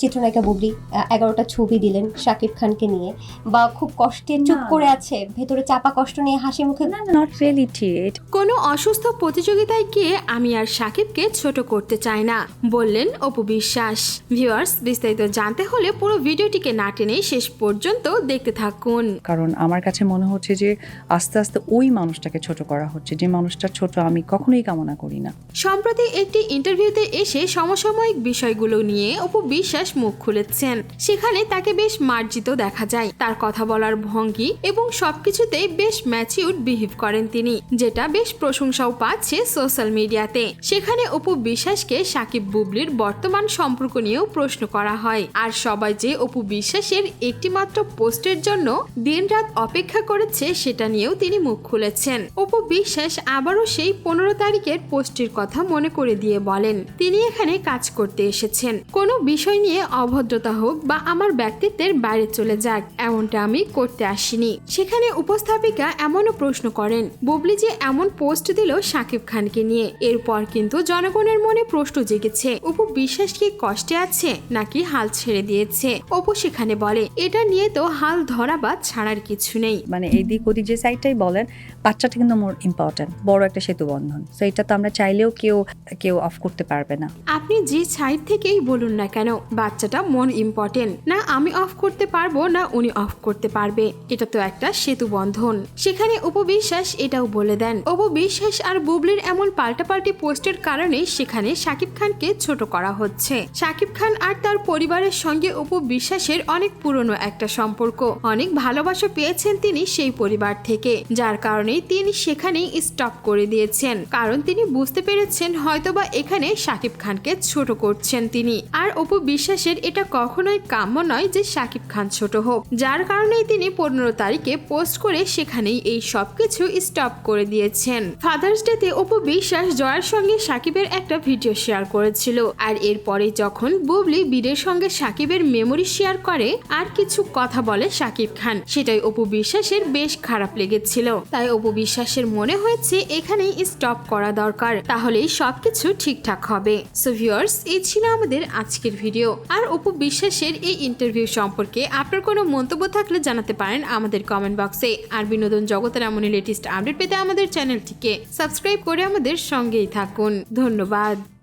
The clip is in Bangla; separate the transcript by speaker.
Speaker 1: চিত্রনায়িকা বুবলি এগারোটা ছবি দিলেন শাকিব খানকে নিয়ে। বা খুব কষ্টে চুপ করে আছে ভেতরে চাপা কষ্ট নিয়ে হাসি মুখে
Speaker 2: না নট রিয়েলিটি
Speaker 3: কোনো অসুস্থ প্রতিযোগিতায় গিয়ে আমি আর সাকিবকে ছোট করতে চাই না? বললেন অপু বিশ্বাস। ভিউয়ার্স বিস্তারিত জানতে হলে পুরো ভিডিওটিকে না টেনে শেষ পর্যন্ত দেখতে থাকুন।
Speaker 4: কারণ আমার কাছে মনে হচ্ছে যে আস্তে আস্তে ওই মানুষটাকে ছোট করা হচ্ছে যে মানুষটা ছোট আমি কখনোই কামনা করি না।
Speaker 3: সম্প্রতি একটি ইন্টারভিউতে এসে সমসাময়িক বিষয়গুলো নিয়ে অপু বিশ্বাস মুখ খুলেছেন। সেখানে তাকে বেশ মার্জিত দেখা যায়। তার কথা বলার ভঙ্গি এবং সবকিছুতেই বেশ ম্যাচিউর বিহেভ করেন তিনি, যেটা বেশ প্রশংসাও পাচ্ছে সোশ্যাল মিডিয়াতে। সেখানে অপু বিশ্বাসকে সাকিব বুবলির বর্তমান সম্পর্ক নিয়েও প্রশ্ন করা হয়। আর সবাই যে অপু বিশ্বাসের একটিমাত্র পোস্টের জন্য দিনরাত অপেক্ষা করেছে, সেটা নিয়েও তিনি মুখ খুলেছেন। অপু বিশ্বাস আবারও সেই পনেরো তারিখের পোস্টের কথা মনে করে দিয়ে বলেন, তিনি এখানে কাজ করতে এসেছেন। কোনো বিষয় নিয়ে অভদ্রতা হোক বা আমার ব্যক্তিত্বের বাইরে চলে যাক এমনটা আমি করতে আসিনি। সেখানে উপস্থাপিকা এমনও প্রশ্ন করেন বুবলি যে এমন পোস্ট দিল শাকিব খানকে নিয়ে এরপর কিন্তু জনগণের মনে প্রশ্ন জেগেছে অপু বিশ্বাস কি কষ্টে আছে নাকি হাল ছেড়ে দিয়েছে? অপু সেখানে বলে এটা নিয়ে তো হাল ধরা বা ছাড়ার কিছু নেই।
Speaker 4: মানে এই দিক ওদিক যে সাইডটাই বলেন বাচ্চাটা কিন্তু মোর ইম্পর্ট্যান্ট বড় একটা সেতু বন্ধন। তো এটা তো আমরা চাইলেও কেউ কেউ অফ করতে পারবে না।
Speaker 3: আপনি যে সাইড থেকেই বলুন না কেন বাচ্চাটা মন ইম্পর্টেন্ট না আমি অফ করতে পারব, না উনি অফ করতে পারবে। এটা তো একটা সেতু বন্ধন। সেখানে উপবিশ্বাস এটাও বলে দেন। উপবিশ্বাস আর বুবলির এমন পাল্টাপাল্টি পোস্টের কারণে সেখানে শাকিব খানকে ছোট করা হচ্ছে। শাকিব খান আর তার পরিবারের সঙ্গে উপবিশ্বাসের অনেক পুরনো একটা সম্পর্ক। অনেক ভালোবাসা পেয়েছেন তিনি সেই পরিবার থেকে। যার কারণে তিনি সেখানেই স্টপ করে দিয়েছেন। কারণ তিনি বুঝতে পেরেছেন হয়তোবা এখানে শাকিব খানকে ছোট করছেন তিনি। আর অপু বিশ্বাসের এটা কখনোই কাম্য নয় যে শাকিব খান ছোট হোক। যার কারণেই তিনি পনেরো তারিখে পোস্ট করে সেখানেই এই সবকিছু স্টপ করে দিয়েছেন। ফাদার্স ডেতে অপু বিশ্বাস জয়ার সঙ্গে সাকিবের একটা ভিডিও শেয়ার করেছিল। আর এরপরে যখন বুবলি বীরের সঙ্গে সাকিবের মেমোরি শেয়ার করে, আর কিছু কথা বলে সাকিব খান, সেটাই অপু বিশ্বাসের বেশ খারাপ লেগেছিল। তাই অপু বিশ্বাসের মনে হয়েছে এখানেই স্টপ করা দরকার। তাহলেই সবকিছু ঠিকঠাক হবে। সো ভিউয়ার্স এই ছিল আমাদের আজকের ভিডিও আর অপু বিশ্বাসের এই ইন্টারভিউ সম্পর্কে আপনার কোনো মন্তব্য থাকলে জানাতে পারেন আমাদের কমেন্ট বক্সে আর বিনোদন জগতের এমনই লেটেস্ট আপডেট পেতে আমাদের চ্যানেলটিকে সাবস্ক্রাইব করে আমাদের সঙ্গেই থাকুন। ধন্যবাদ।